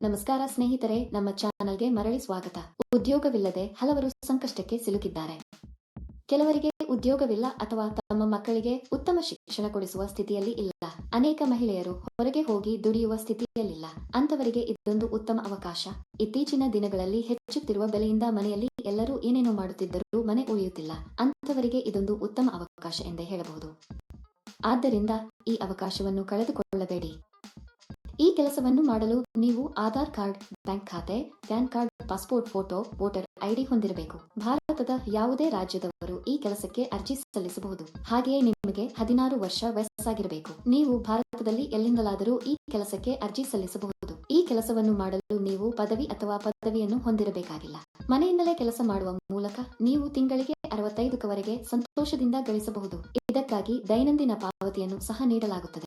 ನಮಸ್ಕಾರ ಸ್ನೇಹಿತರೆ, ನಮ್ಮ ಚಾನಲ್ಗೆ ಮರಳಿ ಸ್ವಾಗತ. ಉದ್ಯೋಗವಿಲ್ಲದೆ ಹಲವರು ಸಂಕಷ್ಟಕ್ಕೆ ಸಿಲುಕಿದ್ದಾರೆ. ಕೆಲವರಿಗೆ ಉದ್ಯೋಗವಿಲ್ಲ ಅಥವಾ ತಮ್ಮ ಮಕ್ಕಳಿಗೆ ಉತ್ತಮ ಶಿಕ್ಷಣ ಕೊಡಿಸುವ ಸ್ಥಿತಿಯಲ್ಲಿ ಇಲ್ಲ. ಅನೇಕ ಮಹಿಳೆಯರು ಹೊರಗೆ ಹೋಗಿ ದುಡಿಯುವ ಸ್ಥಿತಿಯಲ್ಲಿಲ್ಲ. ಅಂತವರಿಗೆ ಇದೊಂದು ಉತ್ತಮ ಅವಕಾಶ. ಇತ್ತೀಚಿನ ದಿನಗಳಲ್ಲಿ ಹೆಚ್ಚುತ್ತಿರುವ ಬೆಲೆಯಿಂದ ಮನೆಯಲ್ಲಿ ಎಲ್ಲರೂ ಏನೇನೋ ಮಾಡುತ್ತಿದ್ದರೂ ಮನೆ ಉಳಿಯುತ್ತಿಲ್ಲ. ಅಂತವರಿಗೆ ಇದೊಂದು ಉತ್ತಮ ಅವಕಾಶ ಎಂದೇ ಹೇಳಬಹುದು. ಆದ್ದರಿಂದ ಈ ಅವಕಾಶವನ್ನು ಕಳೆದುಕೊಳ್ಳಬೇಡಿ. ಈ ಕೆಲಸವನ್ನು ಮಾಡಲು ನೀವು ಆಧಾರ್ ಕಾರ್ಡ್, ಬ್ಯಾಂಕ್ ಖಾತೆ, PAN card, passport photo, voter ID ಹೊಂದಿರಬೇಕು. ಭಾರತದ ಯಾವುದೇ ರಾಜ್ಯದವರು ಈ ಕೆಲಸಕ್ಕೆ ಅರ್ಜಿ ಸಲ್ಲಿಸಬಹುದು. ಹಾಗೆಯೇ ನಿಮಗೆ ಹದಿನಾರು ವರ್ಷ ವಯಸ್ಸಾಗಿರಬೇಕು. ನೀವು ಭಾರತದಲ್ಲಿ ಎಲ್ಲಿಂದಲಾದರೂ ಈ ಕೆಲಸಕ್ಕೆ ಅರ್ಜಿ ಸಲ್ಲಿಸಬಹುದು. ಈ ಕೆಲಸವನ್ನು ಮಾಡಲು ನೀವು ಪದವಿ ಅಥವಾ ಪದವಿಯನ್ನು ಹೊಂದಿರಬೇಕಾಗಿಲ್ಲ. ಮನೆಯಿಂದಲೇ ಕೆಲಸ ಮಾಡುವ ಮೂಲಕ ನೀವು ತಿಂಗಳಿಗೆ ಅರವತ್ತೈದಕ್ಕವರೆಗೆ ಸಂತೋಷದಿಂದ ಗಳಿಸಬಹುದು. ಇದಕ್ಕಾಗಿ ದೈನಂದಿನ ಪಾವತಿಯನ್ನು ಸಹ ನೀಡಲಾಗುತ್ತದೆ.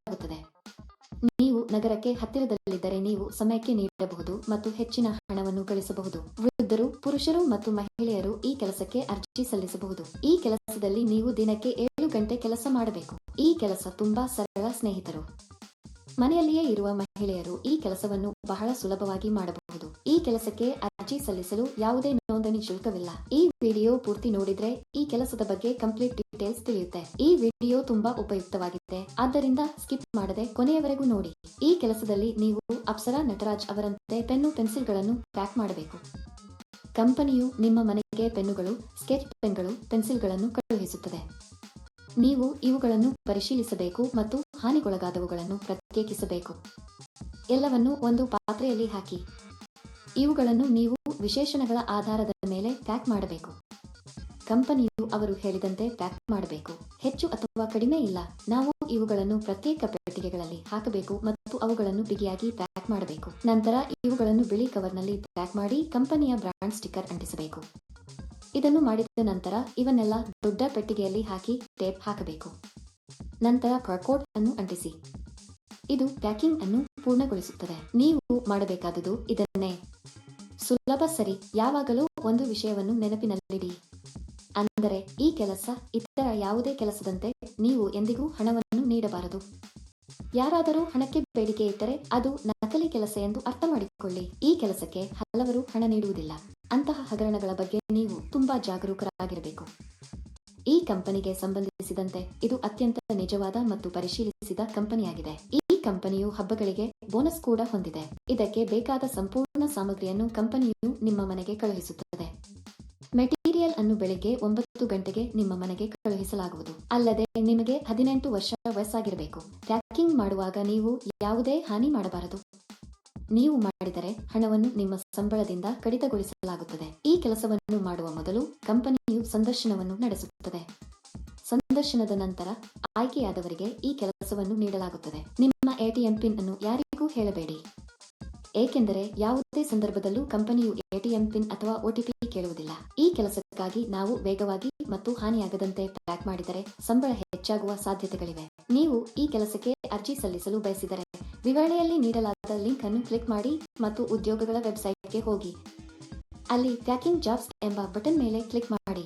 ನಗರಕ್ಕೆ ಹತ್ತಿರದಲ್ಲಿದ್ದರೆ ನೀವು ಸಮಯಕ್ಕೆ ನೀಡಬಹುದು ಮತ್ತು ಹೆಚ್ಚಿನ ಹಣವನ್ನು ಗಳಿಸಬಹುದು. ವೃದ್ಧರು, ಪುರುಷರು ಮತ್ತು ಮಹಿಳೆಯರು ಈ ಕೆಲಸಕ್ಕೆ ಅರ್ಜಿ ಸಲ್ಲಿಸಬಹುದು. ಈ ಕೆಲಸದಲ್ಲಿ ನೀವು ದಿನಕ್ಕೆ ಏಳು ಗಂಟೆ ಕೆಲಸ ಮಾಡಬೇಕು. ಈ ಕೆಲಸ ತುಂಬಾ ಸರಳ ಸ್ನೇಹಿತರು. ಮನೆಯಲ್ಲಿಯೇ ಇರುವ ಮಹಿಳೆಯರು ಈ ಕೆಲಸವನ್ನು ಬಹಳ ಸುಲಭವಾಗಿ ಮಾಡಬಹುದು. ಈ ಕೆಲಸಕ್ಕೆ ಅರ್ಜಿ ಸಲ್ಲಿಸಲು ಯಾವುದೇ ನೋಂದಣಿ ಶುಲ್ಕವಿಲ್ಲ. ಈ ವಿಡಿಯೋ ಪೂರ್ತಿ ನೋಡಿದ್ರೆ ಈ ಕೆಲಸದ ಬಗ್ಗೆ ಕಂಪ್ಲೀಟ್ ಡೀಟೇಲ್ಸ್ ತಿಳಿಯುತ್ತೆ. ಈ ವಿಡಿಯೋ ತುಂಬಾ ಉಪಯುಕ್ತವಾಗಿದೆ. ಆದ್ದರಿಂದ ಸ್ಕಿಪ್ ಮಾಡದೆ ಕೊನೆಯವರೆಗೂ ನೋಡಿ. ಈ ಕೆಲಸದಲ್ಲಿ ನೀವು ಅಪ್ಸರಾ ನಟರಾಜ್ ಅವರಂತೆ ಪೆನ್ನು ಪೆನ್ಸಿಲ್ಗಳನ್ನು ಪ್ಯಾಕ್ ಮಾಡಬೇಕು. ಕಂಪನಿಯು ನಿಮ್ಮ ಮನೆಗೆ ಪೆನ್ನುಗಳು, ಸ್ಕೆಚ್ ಪೆನ್ಗಳು, ಪೆನ್ಸಿಲ್ಗಳನ್ನು ಕಳುಹಿಸುತ್ತದೆ. ನೀವು ಇವುಗಳನ್ನು ಪರಿಶೀಲಿಸಬೇಕು ಮತ್ತು ಹಾನಿಗೊಳಗಾದವುಗಳನ್ನು ಪ್ರತ್ಯೇಕಿಸಬೇಕು. ಎಲ್ಲವನ್ನು ಒಂದು ಪಾತ್ರೆಯಲ್ಲಿ ಹಾಕಿ. ಇವುಗಳನ್ನು ನೀವು ವಿಶೇಷಣಗಳ ಆಧಾರದ ಮೇಲೆ ಪ್ಯಾಕ್ ಮಾಡಬೇಕು. ಕಂಪನಿಯು ಅವರು ಹೇಳಿದಂತೆ ಪ್ಯಾಕ್ ಮಾಡಬೇಕು. ಹೆಚ್ಚು ಅಥವಾ ಕಡಿಮೆ ಇಲ್ಲ. ನಾವು ಇವುಗಳನ್ನು ಪ್ರತ್ಯೇಕ ಪೆಟ್ಟಿಗೆಗಳಲ್ಲಿ ಹಾಕಬೇಕು ಮತ್ತು ಅವುಗಳನ್ನು ಬಿಗಿಯಾಗಿ ಪ್ಯಾಕ್ ಮಾಡಬೇಕು. ನಂತರ ಇವುಗಳನ್ನು ಬಿಳಿ ಕವರ್ನಲ್ಲಿ ಪ್ಯಾಕ್ ಮಾಡಿ ಕಂಪನಿಯ ಬ್ರಾಂಡ್ ಸ್ಟಿಕ್ಕರ್ ಅಂಟಿಸಬೇಕು. ಇದನ್ನು ಮಾಡಿದ ನಂತರ ಇವನ್ನೆಲ್ಲ ದೊಡ್ಡ ಪೆಟ್ಟಿಗೆಯಲ್ಲಿ ಹಾಕಿ ಟೇಪ್ ಹಾಕಬೇಕು. ನಂತರ ಕರ್ಕೋಟ್ ಅನ್ನು ಅಂಟಿಸಿ. ಇದು ಪ್ಯಾಕಿಂಗ್ ಅನ್ನು ಪೂರ್ಣಗೊಳಿಸುತ್ತದೆ. ನೀವು ಮಾಡಬೇಕಾದುದು ಇದನ್ನೇ. ಸುಲಭ ಸರಿ. ಯಾವಾಗಲೂ ಒಂದು ವಿಷಯವನ್ನು ನೆನಪಿನಲ್ಲಿಡಿ. ಅಂದರೆ, ಈ ಕೆಲಸ ಇತರ ಯಾವುದೇ ಕೆಲಸದಂತೆ ನೀವು ಎಂದಿಗೂ ಹಣವನ್ನು ನೀಡಬಾರದು. ಯಾರಾದರೂ ಹಣಕ್ಕೆ ಬೇಡಿಕೆ ಇದ್ದರೆ ಅದು ನಕಲಿ ಕೆಲಸ ಎಂದು ಅರ್ಥ ಮಾಡಿಕೊಳ್ಳಿ ಈ ಕೆಲಸಕ್ಕೆ ಹಲವರು ಹಣ ನೀಡುವುದಿಲ್ಲ. ಅಂತಹ ಹಗರಣಗಳ ಬಗ್ಗೆ ನೀವು ತುಂಬಾ ಜಾಗರೂಕರಾಗಿರಬೇಕು. ಈ ಕಂಪನಿಗೆ ಸಂಬಂಧಿಸಿದಂತೆ ಇದು ಅತ್ಯಂತ ನಿಜವಾದ ಮತ್ತು ಪರಿಶೀಲಿಸಿದ ಕಂಪನಿಯಾಗಿದೆ. ಈ ಕಂಪನಿಯು ಹಬ್ಬಗಳಿಗೆ ಬೋನಸ್ ಕೂಡ ಹೊಂದಿದೆ. ಇದಕ್ಕೆ ಬೇಕಾದ ಸಂಪೂರ್ಣ ಸಾಮಗ್ರಿಯನ್ನು ಕಂಪನಿಯು ನಿಮ್ಮ ಮನೆಗೆ ಕಳುಹಿಸುತ್ತದೆ. ಮೆಟೀರಿಯಲ್ ಅನ್ನು ಬೆಳಿಗ್ಗೆ ಒಂಬತ್ತು ಗಂಟೆಗೆ ನಿಮ್ಮ ಮನೆಗೆ ಕಳುಹಿಸಲಾಗುವುದು. ಅಲ್ಲದೆ ನಿಮಗೆ ಹದಿನೆಂಟು ವರ್ಷ ವಯಸ್ಸಾಗಿರಬೇಕು. ಪ್ಯಾಕಿಂಗ್ ಮಾಡುವಾಗ ನೀವು ಯಾವುದೇ ಹಾನಿ ಮಾಡಬಾರದು. ನೀವು ಮಾಡಿದರೆ ಹಣವನ್ನು ನಿಮ್ಮ ಸಂಬಳದಿಂದ ಕಡಿತಗೊಳಿಸಲಾಗುತ್ತದೆ. ಈ ಕೆಲಸವನ್ನು ಮಾಡುವ ಮೊದಲು ಕಂಪನಿಯು ಸಂದರ್ಶನವನ್ನು ನಡೆಸುತ್ತದೆ. ಸಂದರ್ಶನದ ನಂತರ ಆಯ್ಕೆಯಾದವರಿಗೆ ಈ ಕೆಲಸವನ್ನು ನೀಡಲಾಗುತ್ತದೆ. ನಿಮ್ಮ ಎಟಿಎಂ ಪಿನ್ ಅನ್ನು ಯಾರಿಗೂ ಹೇಳಬೇಡಿ. ಏಕೆಂದರೆ ಯಾವುದೇ ಸಂದರ್ಭದಲ್ಲೂ ಕಂಪನಿಯು ಎಟಿಎಂ ಪಿನ್ ಅಥವಾ ಒಟಿಪಿ ಕೇಳುವುದಿಲ್ಲ. ಈ ಕೆಲಸಕ್ಕಾಗಿ ನಾವು ವೇಗವಾಗಿ ಮತ್ತು ಹಾನಿಯಾಗದಂತೆ ಪ್ಯಾಕ್ ಮಾಡಿದರೆ ಸಂಬಳ ಹೆಚ್ಚಾಗುವ ಸಾಧ್ಯತೆಗಳಿವೆ. ನೀವು ಈ ಕೆಲಸಕ್ಕೆ ಅರ್ಜಿ ಸಲ್ಲಿಸಲು ಬಯಸಿದರೆ ವಿವರಣೆಯಲ್ಲಿ ನೀಡಲಾದ ಲಿಂಕ್ ಅನ್ನು ಕ್ಲಿಕ್ ಮಾಡಿ ಮತ್ತು ಉದ್ಯೋಗಗಳ ವೆಬ್ಸೈಟ್ಗೆ ಹೋಗಿ. ಅಲ್ಲಿ ಪ್ಯಾಕಿಂಗ್ ಜಾಬ್ಸ್ ಎಂಬ ಬಟನ್ ಮೇಲೆ ಕ್ಲಿಕ್ ಮಾಡಿ.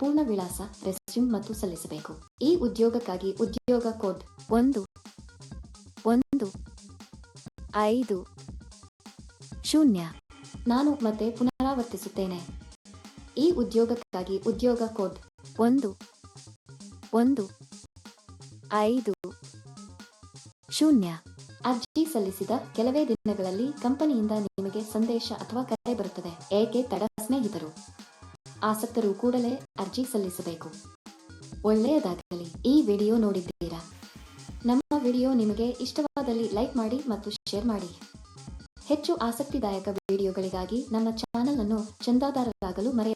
ಪೂರ್ಣ ವಿಳಾಸ ರೆಸ್ಯೂಮ್ ಮತ್ತು ಸಲ್ಲಿಸಬೇಕು. ಈ ಉದ್ಯೋಗಕ್ಕಾಗಿ ಉದ್ಯೋಗ ಕೋಡ್ ಒಂದು ಒಂದು, ಐದು, ಶೂನ್ಯ. ನಾನು ಮತ್ತೆ ಪುನರಾವರ್ತಿಸುತ್ತೇನೆ. ಈ ಉದ್ಯೋಗಕ್ಕಾಗಿ ಉದ್ಯೋಗ ಕೋಡ್ ಒಂದು ಒಂದು, ಐದು, ಶೂನ್ಯ. ಅರ್ಜಿ ಸಲ್ಲಿಸಿದ ಕೆಲವೇ ದಿನಗಳಲ್ಲಿ ಕಂಪನಿಯಿಂದ ನಿಮಗೆ ಸಂದೇಶ ಅಥವಾ ಕರೆ ಬರುತ್ತದೆ. ಏಕೆ ತಡ ಸ್ನೇಹಿತರು? ಆಸಕ್ತರು ಕೂಡಲೇ ಅರ್ಜಿ ಸಲ್ಲಿಸಬೇಕು. ಒಳ್ಳೆಯದಾಗಲಿ. ಈ ವಿಡಿಯೋ ನೋಡಿದ್ದೀರಾ? ನಮ್ಮ ವಿಡಿಯೋ ನಿಮಗೆ ಇಷ್ಟವಾದಲ್ಲಿ ಲೈಕ್ ಮಾಡಿ ಮತ್ತು ಶೇರ್ ಮಾಡಿ. ಹೆಚ್ಚು ಆಸಕ್ತಿದಾಯಕ ವಿಡಿಯೋಗಳಿಗಾಗಿ ನಮ್ಮ ಚಾನೆಲ್ ಅನ್ನು ಚಂದಾದಾರರಾಗಲು ಮರೆಯ